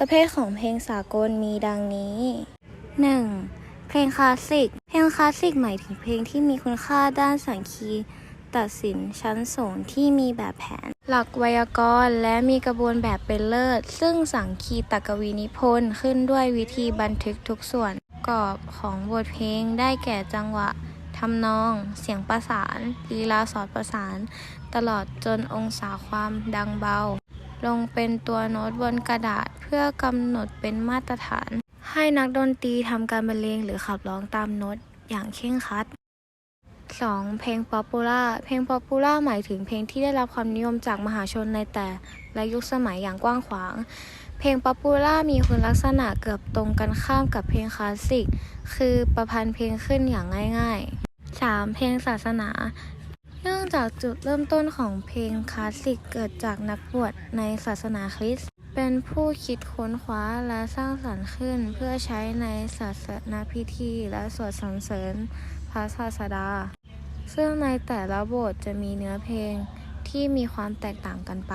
ประเภทของเพลงสากลมีดังนี้ 1. เพลงคลาสสิก เพลงคลาสสิกหมายถึงเพลงที่มีคุณค่าด้านสังคีตัดสินชั้นสูงที่มีแบบแผน หลักไวยากรณ์และมีกระบวนแบบเป็นเลิศ ซึ่งสังคีตกวีนิพนธ์ขึ้นด้วยวิธีบันทึกทุกส่วนปรอบของบทเพลงได้แก่จังหวะทำนอง เสียงประสานลีลาสอดประสาน ตลอดจนองศาความดังเบา ลงเป็นตัวโน้ตบนกระดาษ เพื่อกำหนดเป็นมาตรฐาน ให้นักดนตรีทำการบรรเลงหรือขับร้องตามโน้ตอย่างเคร่งครัด 2. เพลงป๊อปปูล่า เพลงป๊อปปูล่าหมายถึงเพลงที่ได้รับความนิยมจากมหาชนในแต่ละยุคสมัยอย่างกว้างขวาง เพลงป๊อปปูล่ามีคุณลักษณะเกือบตรงกันข้ามกับเพลงคลาสสิก คือประพันธ์เพลงขึ้นอย่างง่าย ๆ 3. เพลงศาสนา เนื่องจากจุดเริ่มต้นของเพลงคลาสสิกเกิดจากนักบวชในศาสนาคริสต์เป็นผู้คิดค้นคว้าและสร้างสรรค์ขึ้น เพื่อใช้ในศาสนาพิธีและสวดสรรเสริญพระศาสดา ซึ่งในแต่ละบทจะมีเนื้อเพลงที่มีความแตกต่างกันไป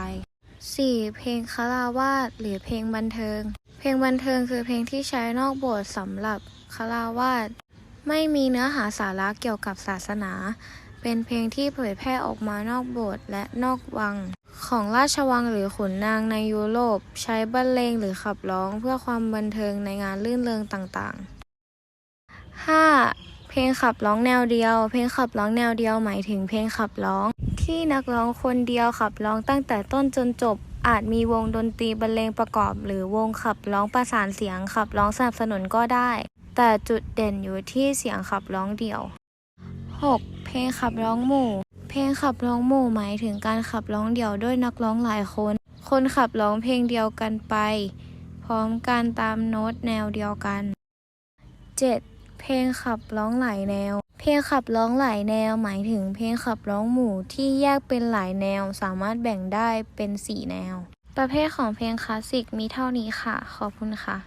4. เพลงคาราวาสหรือเพลงบันเทิง เพลงบันเทิงคือเพลงที่ใช้นอกโบทสำหรับคาราวาสไม่มีเนื้อหาสาระเกี่ยวกับศาสนา เป็นเพลงที่เผยแพร่ออกมานอกโบสถ์และนอกวัง ของราชวังหรือขุนนางในยุโรป ใช้บรรเลงหรือขับร้องเพื่อความบันเทิงในงานลื่นเริงต่างๆ 5. เพลงขับร้องแนวเดียว เพลงขับร้องแนวเดียวหมายถึงเพลงขับร้อง ที่นักร้องคนเดียวขับร้องตั้งแต่ต้นจนจบอาจมีวงดนตรีบรรเลงประกอบ หรือวงขับร้องประสานเสียงขับร้องสนับสนุนก็ได้ แต่จุดเด่นอยู่ที่เสียงขับร้องเดี่ยว 6. เพลงขับร้องหมู่ เพลงขับร้องหมู่หมายถึงการขับร้องเดี่ยวด้วยนักร้องหลายคน คนขับร้องเพลงเดียวกันไป พร้อมกันตามโน้ตแนวเดียวกัน 7. เพลงขับร้องหลายแนว เพลงขับร้องหลายแนวหมายถึงเพลงขับร้องหมู่ที่แยกเป็นหลายแนวสามารถแบ่งได้เป็น 4 แนว ประเภทของเพลงคลาสสิกมีเท่านี้ค่ะ ขอบคุณค่ะ